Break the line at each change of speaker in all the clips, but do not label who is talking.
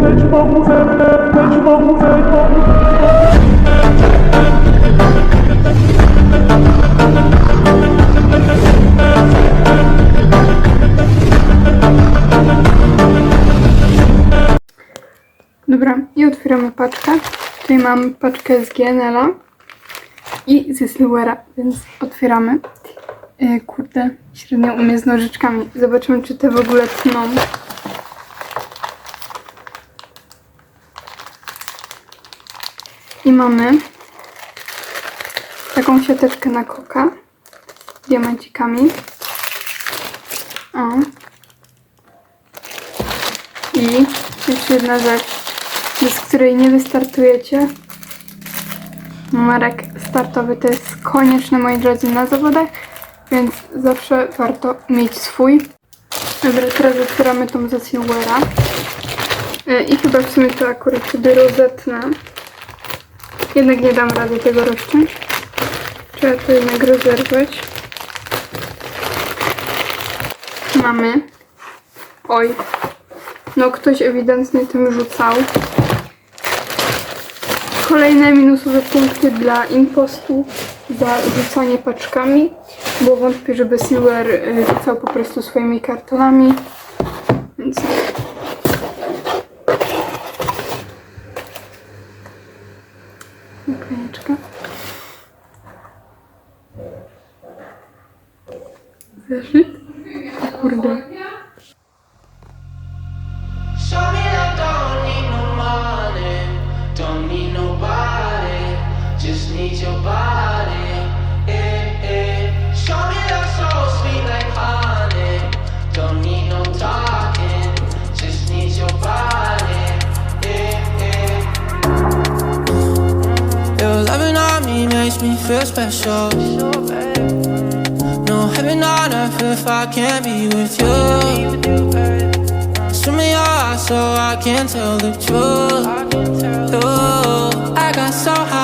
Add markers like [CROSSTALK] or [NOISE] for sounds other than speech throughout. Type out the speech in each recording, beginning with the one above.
kręć wokół, kręć wokół, kręć wokół.
Dobra, i otwieramy paczkę. Tutaj mam paczkę z GNL-a i z Silvera, więc otwieramy. Yy, kurde, średnio umie z nożyczkami. Zobaczymy, czy te w ogóle tną. I mamy taką siateczkę na koka z diamencikami. O. I jeszcze jedna rzecz, bez której nie wystartujecie. Numerek startowy to jest konieczne, moi drodzy, na zawodach, więc zawsze warto mieć swój. Dobra, teraz otwieramy tą ze Silvera. Y, I chyba w sumie to akurat sobie rozetnę. Jednak nie dam rady tego rozciąć. Trzeba to jednak rozerwać. Mamy. Oj, no ktoś ewidentnie tym rzucał. Kolejne minusowe punkty dla impostu za rzucanie paczkami, bo wątpię, żeby Silver y, rzucał po prostu swoimi kartonami.
Show me that souls feel like money Don't need no talking Just need your body. Mm-hmm. Your loving on me makes me feel special. Heaven on earth if I can't be with you. Swim in your eyes so I can tell the truth. Ooh, I got so high,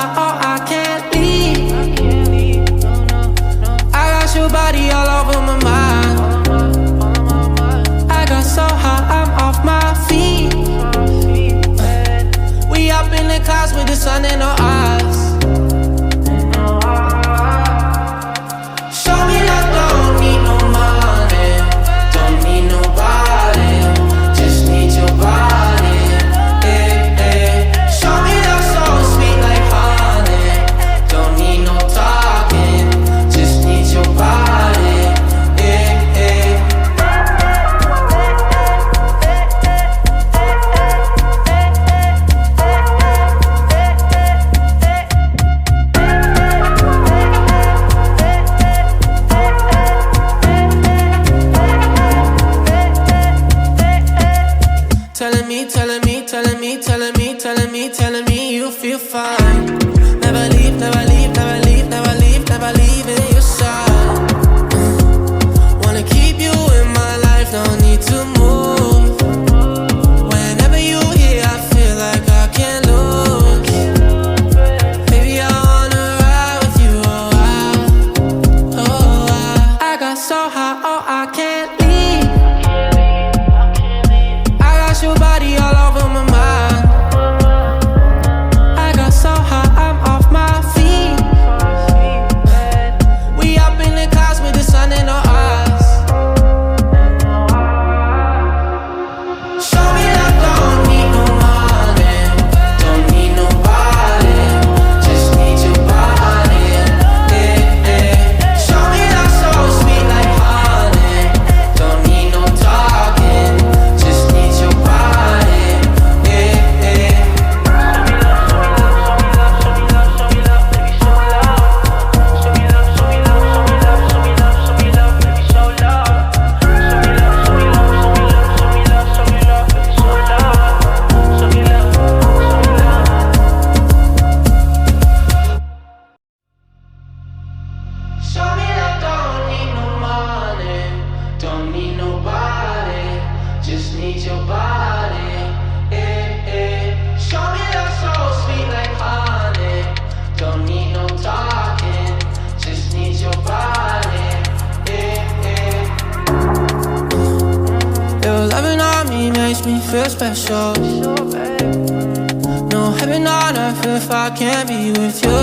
if I can't be with you.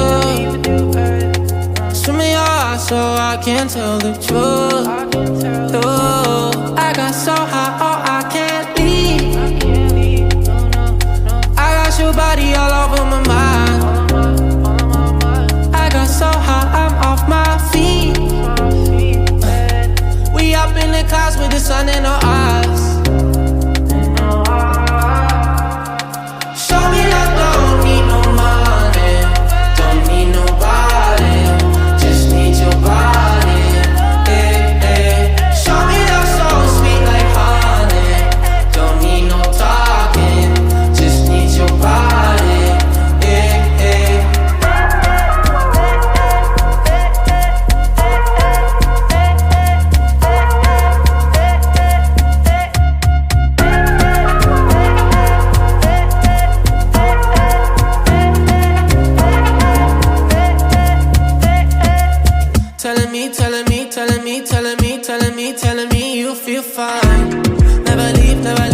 Swim your eyes so I can tell the truth. Ooh, I got so high, oh, I can't leave. I got your body all over my mind. I got so high, I'm off my feet. We up in the clouds with the sun in our eyes. Never leave, never leave,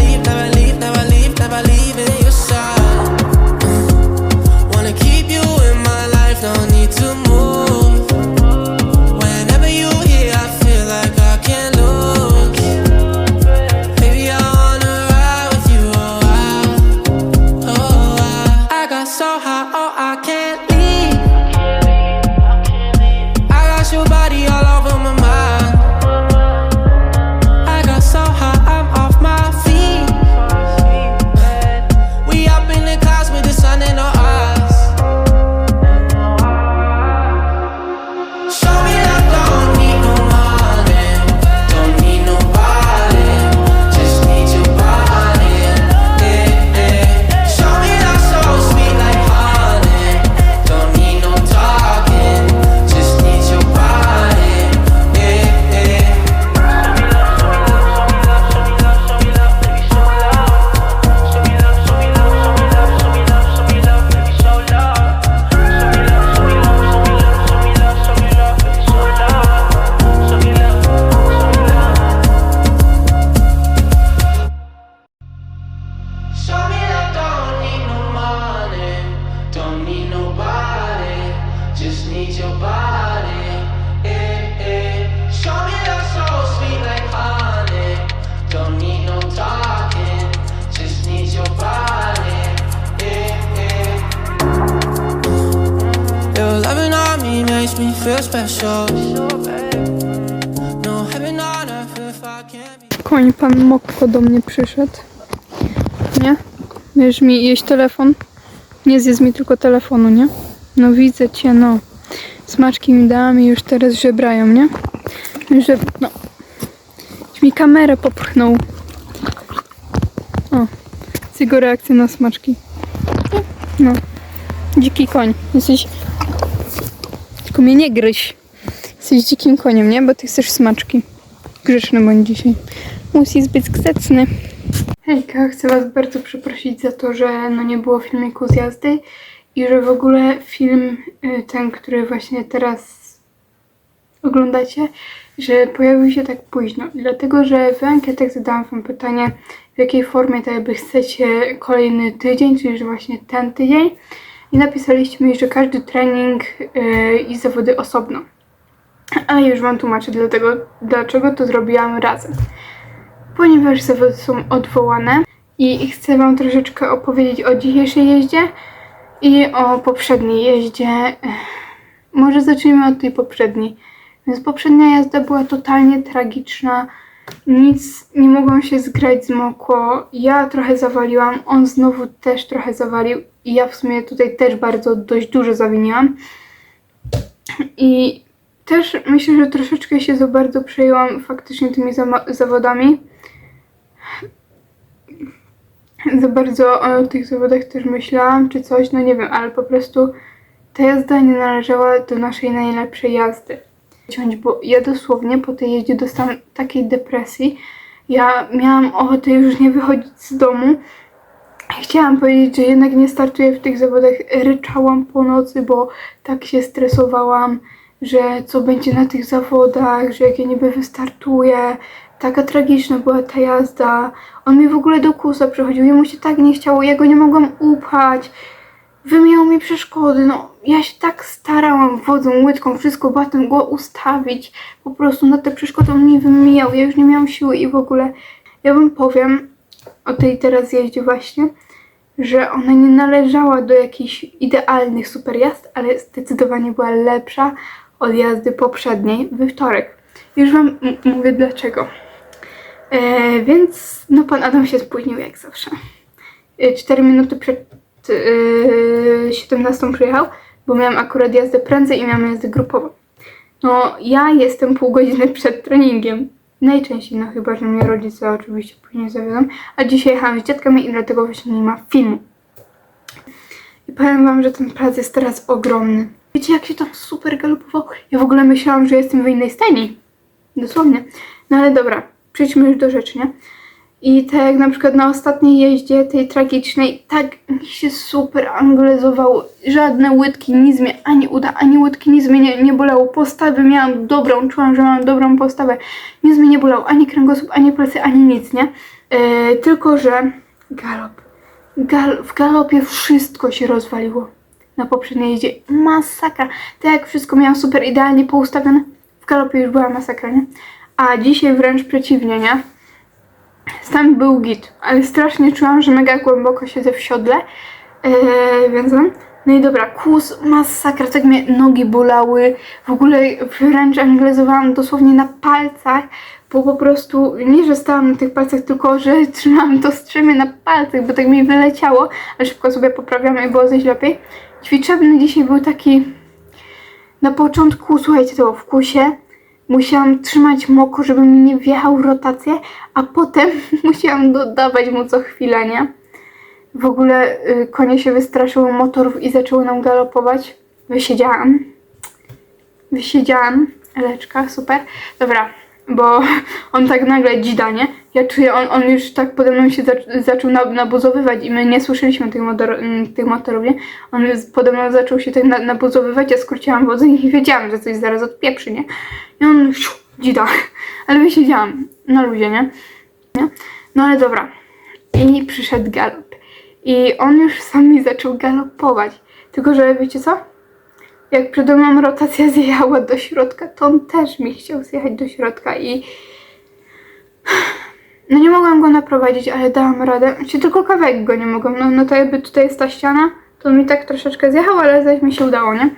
Koń, pan Mokko do mnie przyszedł. Nie? Wiesz mi jeść telefon? Nie zjedz mi tylko telefonu, nie? No widzę cię, no. Smaczki mi dałam i już teraz żebrają, nie? Że, no. Mi kamerę popchnął. O, z jego reakcji na smaczki. No. Dziki koń. Jesteś... Tylko mnie nie gryź. Jesteś dzikim koniem, nie? Bo ty chcesz smaczki. Grzeczny bądź dzisiaj. Musi być grzeczny. Hejka, chcę Was bardzo przeprosić za to, że no nie było filmiku z jazdy i że w ogóle film y, ten, który właśnie teraz oglądacie, że pojawił się tak późno. Dlatego, że w ankietach zadałam Wam pytanie, w jakiej formie tak jakby chcecie kolejny tydzień, czyli że właśnie ten tydzień. I napisaliście mi, że każdy trening y, i zawody osobno. Ale już Wam tłumaczę dlatego, dlaczego to zrobiłam razem ponieważ zawody są odwołane i chcę Wam troszeczkę opowiedzieć o dzisiejszej jeździe i o poprzedniej jeździe. Może zacznijmy od tej poprzedniej. Więc poprzednia jazda była totalnie tragiczna. Nic nie mogłam się zgrać zmokło. Ja trochę zawaliłam, on znowu też trochę zawalił i ja w sumie tutaj też bardzo dość dużo zawiniłam. I też myślę, że troszeczkę się za bardzo przejęłam faktycznie tymi zawodami. Za bardzo o tych zawodach też myślałam, czy coś, no nie wiem, ale po prostu ta jazda nie należała do naszej najlepszej jazdy. Bo ja dosłownie po tej jeździe dostałam takiej depresji. Ja miałam ochotę już nie wychodzić z domu. Chciałam powiedzieć, że jednak nie startuję w tych zawodach. Ryczałam po nocy, bo tak się stresowałam. Że co będzie na tych zawodach, że jak ja niby wystartuję. Taka tragiczna była ta jazda. On mi w ogóle do kusa przychodził, jemu się tak nie chciało, ja go nie mogłam upchać. Wymieniał mi przeszkody, no ja się tak starałam wodą, łydką, wszystko, batem go ustawić. Po prostu na te przeszkody on mi wymijał, ja już nie miałam siły i w ogóle ja wam powiem o tej teraz jeździe właśnie, że ona nie należała do jakichś idealnych super jazd, ale zdecydowanie była lepsza od jazdy poprzedniej we wtorek. Już wam mówię dlaczego. E, więc no pan Adam się spóźnił jak zawsze. 4 minuty przed e, 17 przyjechał, bo miałam akurat jazdę prędzej i miałam jazdę grupową. No, ja jestem pół godziny przed treningiem. Najczęściej, no chyba, że mnie rodzice oczywiście później zawiodą. A dzisiaj jechałam z dzietkami i dlatego właśnie nie ma filmu. I powiem wam, że ten plac jest teraz ogromny. Wiecie, jak się tam super galopował? Ja w ogóle myślałam, że jestem w innej stajni. Dosłownie. No ale dobra, przejdźmy już do rzeczy, nie? I tak jak na przykład na ostatniej jeździe, tej tragicznej, tak mi się super anglezowało. Żadne łydki, nic mnie ani uda, ani łydki, nic mnie nie, nie bolało. Postawę miałam dobrą, czułam, że mam dobrą postawę. Nic mnie nie bolało, ani kręgosłup, ani plecy, ani nic, nie? Yy, tylko, że galop. Gal w galopie wszystko się rozwaliło. Na poprzedniej jeździe masakra. Tak jak wszystko miałam super idealnie poustawione, w galopie już była masakra, nie? A dzisiaj wręcz przeciwnie, nie? Stan był git, ale strasznie czułam, że mega głęboko siedzę w siodle, yy, więc no. No i dobra, kłus, masakra, tak mnie nogi bolały, w ogóle wręcz anglezowałam dosłownie na palcach, bo po prostu, nie że stałam na tych palcach, tylko że [LAUGHS] trzymałam to strzemię na palcach, bo tak mi wyleciało, ale szybko sobie poprawiam i było coś lepiej. Ćwiczebny dzisiaj był taki, na początku, słuchajcie, to w kusie, musiałam trzymać moko, żeby mi nie wjechał w rotację, a potem [LAUGHS] musiałam dodawać mu co chwilę, nie? W ogóle y, konie się wystraszyły motorów i zaczęły nam galopować. Wysiedziałam. Wysiedziałam. Eleczka, super. Dobra, bo [LAUGHS] on tak nagle dzida, nie? Ja czuję, on, on już tak pode mną się zac- zaczął nab- nabuzowywać i my nie słyszeliśmy tych, motor- mm, tych motorów, nie? On pode mną zaczął się tak na- nabuzowywać, ja skróciłam wodę i [LAUGHS] wiedziałam, że coś zaraz odpieprzy, nie? I on siu, dzida. Ale wysiedziałam na luzie, nie? nie? No ale dobra. I przyszedł galop. I on już sam mi zaczął galopować. Tylko, że wiecie co? Jak przede mną rotacja zjechała do środka, to on też mi chciał zjechać do środka i... No nie mogłam go naprowadzić, ale dałam radę. Czy tylko kawałek go nie mogłam. No, no to jakby tutaj jest ta ściana, to mi tak troszeczkę zjechał, ale zaś mi się udało, nie?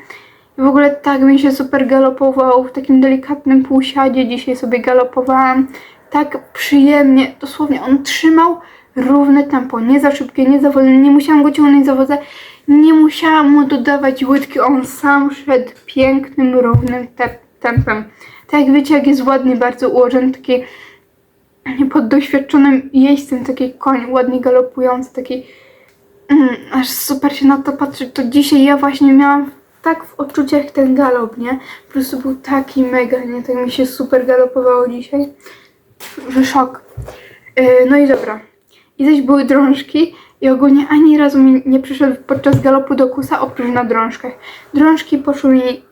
I w ogóle tak mi się super galopował w takim delikatnym półsiadzie. Dzisiaj sobie galopowałam tak przyjemnie. Dosłownie on trzymał równe tempo, nie za szybkie, nie za wolne. Nie musiałam go ciągnąć za wodze. Nie musiałam mu dodawać łydki. On sam szedł pięknym, równym te- tempem. Tak jak wiecie, jak jest ładny, bardzo ułożony, taki pod doświadczonym jeźdźcem, taki koń ładnie galopujący, taki Mm, aż super się na to patrzy. To dzisiaj ja właśnie miałam tak w odczuciach ten galop, nie? Po prostu był taki mega, nie? Tak mi się super galopowało dzisiaj. Że szok. Yy, no i dobra. I zaś były drążki i ogólnie ani razu mi nie przyszedł podczas galopu do kusa oprócz na drążkach. Drążki poszły mi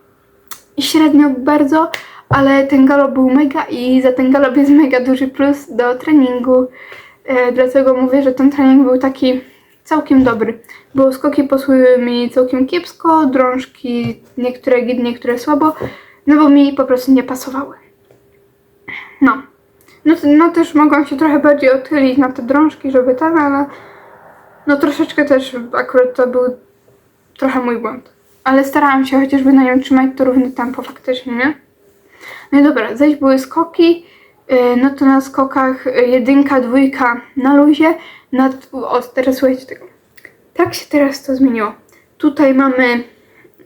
średnio bardzo, ale ten galop był mega i za ten galop jest mega duży plus do treningu. E, dlatego mówię, że ten trening był taki całkiem dobry. Bo skoki posły mi całkiem kiepsko, drążki niektóre git, niektóre słabo, no bo mi po prostu nie pasowały. No. No, no też mogłam się trochę bardziej odchylić na te drążki, żeby ten, ale no troszeczkę też akurat to był trochę mój błąd. Ale starałam się chociażby na nią trzymać to równe tempo faktycznie, nie? No dobra, zaś były skoki, yy, no to na skokach yy, jedynka, dwójka na luzie, na, o, teraz słuchajcie tego. Tak się teraz to zmieniło. Tutaj mamy,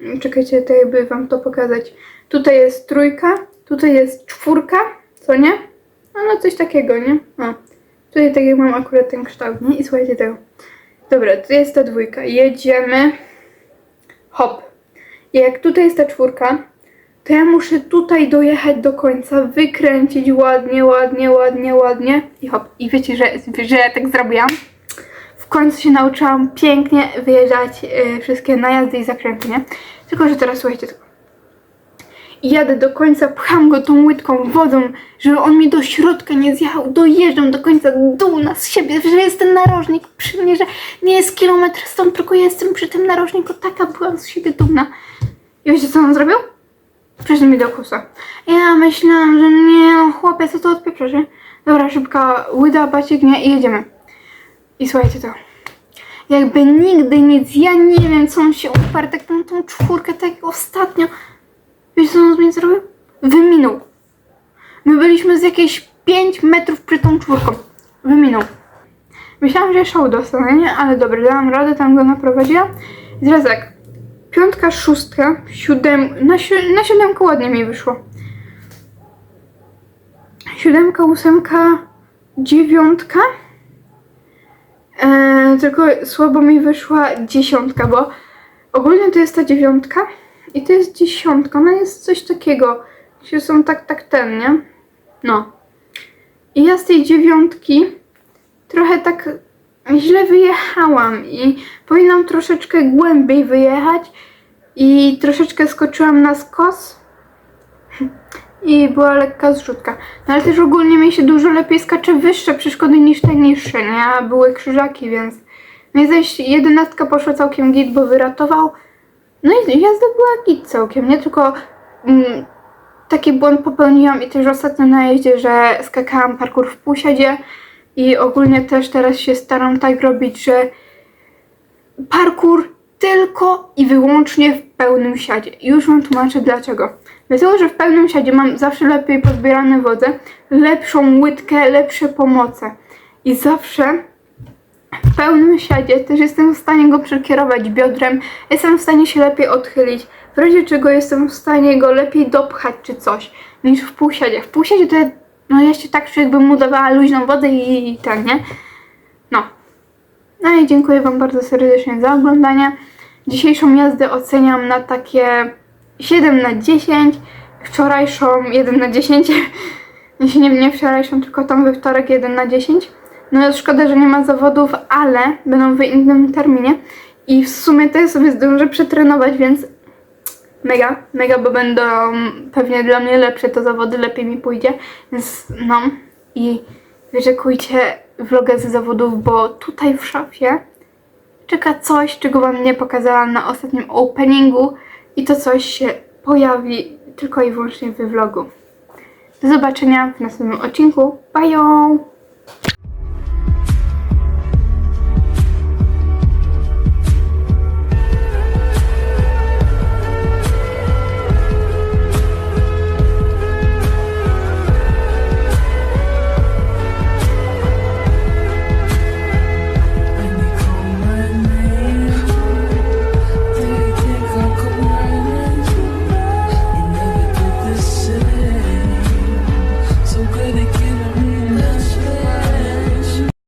mm, czekajcie, to jakby wam to pokazać. Tutaj jest trójka, tutaj jest czwórka, co nie? No, no coś takiego, nie? O, tutaj tak jak mam akurat ten kształt, nie? I słuchajcie tego. Dobra, tu jest ta dwójka. Jedziemy. Hop. I jak tutaj jest ta czwórka, to ja muszę tutaj dojechać do końca, wykręcić ładnie, ładnie, ładnie, ładnie i hop. I wiecie, że, że tak zrobiłam? W końcu się nauczyłam pięknie wyjeżdżać y, wszystkie najazdy i zakręty, nie? Tylko, że teraz słuchajcie. I jadę do końca, pcham go tą łydką wodą, żeby on mi do środka nie zjechał. Dojeżdżam do końca, dół na z siebie, że jest ten narożnik przy mnie, że nie jest kilometr stąd, tylko jestem przy tym narożniku. Taka byłam z siebie dumna. I wiecie co on zrobił? Przyszedł mi do kusa. Ja myślałam, że nie, no chłopie, co to odpieprzasz, nie? Dobra, szybka łyda, bacik, nie? I jedziemy. I słuchajcie to. Jakby nigdy nic, ja nie wiem, co on się uparł, tak tą, tą czwórkę, tak ostatnio. Wiesz, co on z mnie zrobił? Wyminął. My byliśmy z jakieś 5 metrów przy tą czwórką. Wyminął. Myślałam, że szał dostanę, nie? Ale dobra, dałam radę, tam go naprowadziłam. I teraz tak. Piątka, szóstka, siódem... Na, si- na siódemkę ładnie mi wyszło. Siódemka, ósemka, dziewiątka. Eee, tylko słabo mi wyszła dziesiątka, bo ogólnie to jest ta dziewiątka i to jest dziesiątka. Ona jest coś takiego. Się są tak, tak ten, nie? No. I ja z tej dziewiątki trochę tak źle wyjechałam i powinnam troszeczkę głębiej wyjechać i troszeczkę skoczyłam na skos i była lekka zrzutka. No ale też ogólnie mi się dużo lepiej skacze wyższe przeszkody niż te niższe, nie? A były krzyżaki, więc... Więc zaś jedenastka poszła całkiem git, bo wyratował. No i jazda była git całkiem, nie? Tylko mm, taki błąd popełniłam i też ostatnio na jeździe, że skakałam parkour w półsiadzie i ogólnie też teraz się staram tak robić, że parkour tylko i wyłącznie w pełnym siadzie. Już wam tłumaczę dlaczego. Dlatego, że w pełnym siadzie mam zawsze lepiej podbierane wodze, lepszą łydkę, lepsze pomoce. I zawsze w pełnym siadzie też jestem w stanie go przekierować biodrem, jestem w stanie się lepiej odchylić, w razie czego jestem w stanie go lepiej dopchać czy coś, niż w półsiadzie. W półsiadzie to ja, no ja się tak jakbym mu dawała luźną wodę i, i tak, nie? No. No i dziękuję Wam bardzo serdecznie za oglądanie. Dzisiejszą jazdę oceniam na takie 7 na 10, wczorajszą 1 na 10. Jeśli [LAUGHS] nie, nie wczorajszą, tylko tam we wtorek 1 na 10. No szkoda, że nie ma zawodów, ale będą w innym terminie. I w sumie to ja sobie zdążę przetrenować, więc mega, mega, bo będą pewnie dla mnie lepsze te zawody, lepiej mi pójdzie. Więc no i wyczekujcie vloga ze zawodów, bo tutaj w szafie czeka coś, czego Wam nie pokazałam na ostatnim openingu i to coś się pojawi tylko i wyłącznie w vlogu. Do zobaczenia w następnym odcinku. Bye!